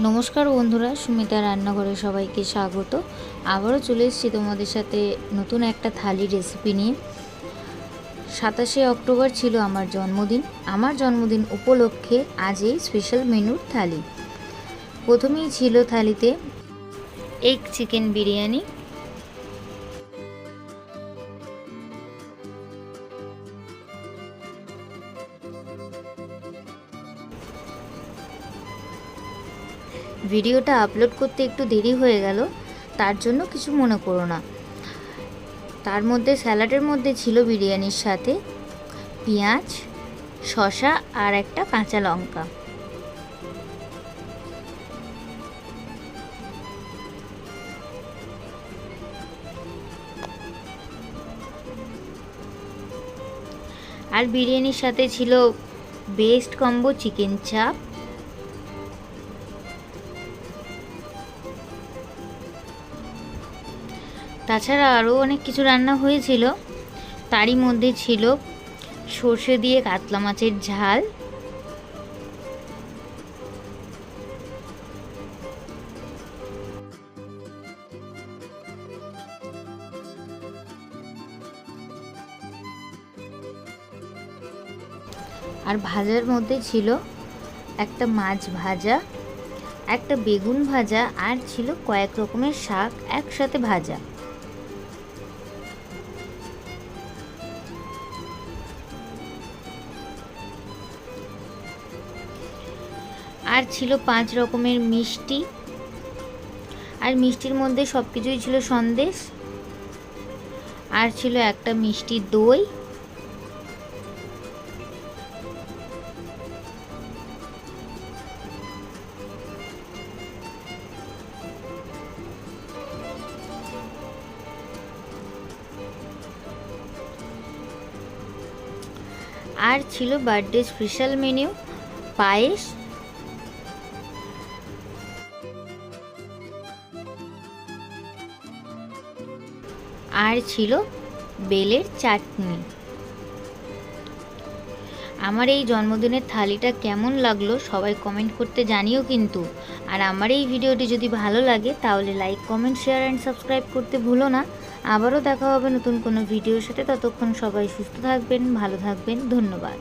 নমস্কার বন্ধুরা, সুমিতা রান্নাঘরে সবাইকে স্বাগত। আবারও চলে এসেছি তোমাদের সাথে নতুন একটা থালি রেসিপি নিয়ে। সাতাশে অক্টোবর ছিল আমার জন্মদিন। আমার জন্মদিন উপলক্ষে আজ এই স্পেশাল মেনুর থালি। প্রথমেই ছিল থালিতে এগ চিকেন বিরিয়ানি ভিডিওটা আপলোড করতে একটু দেরি হয়ে গেল, তার জন্য কিছু মনে করো না। তার মধ্যে স্যালাডের মধ্যে ছিল বিরিয়ানির সাথে পেঁয়াজ, শসা আর একটা কাঁচা লঙ্কা। আর বিরিয়ানির সাথে ছিল বেস্ট কম্বো চিকেন চাপ তাছাড়া আরও অনেক কিছু রান্না হয়েছিল। তারই মধ্যে ছিল সর্ষে দিয়ে কাতলা মাছের ঝাল। আর ভাজার মধ্যে ছিল একটা মাছ ভাজা, একটা বেগুন ভাজা আর ছিল কয়েক রকমের শাক একসাথে ভাজা। আর ছিল পাঁচ রকমের মিষ্টি। আর মিষ্টির মধ্যে সব কিছুই ছিল সন্দেশ। আর ছিল একটা মিষ্টি দই। আর ছিল বার্থডে স্পেশাল মেনু, পায়েস। আর ছিল বেলের চাটনি। আমার এই জন্মদিনের থালিটা কেমন লাগল সবাই কমেন্ট করতে জানিও কিন্তু। আর আমার এই ভিডিওটি যদি ভালো লাগে তাহলে like comment share and subscribe করতে ভুলো না। আবারও দেখা হবে নতুন কোনো ভিডিওর সাথে। ততক্ষণ সবাই সুস্থ থাকবেন, ভালো থাকবেন। ধন্যবাদ।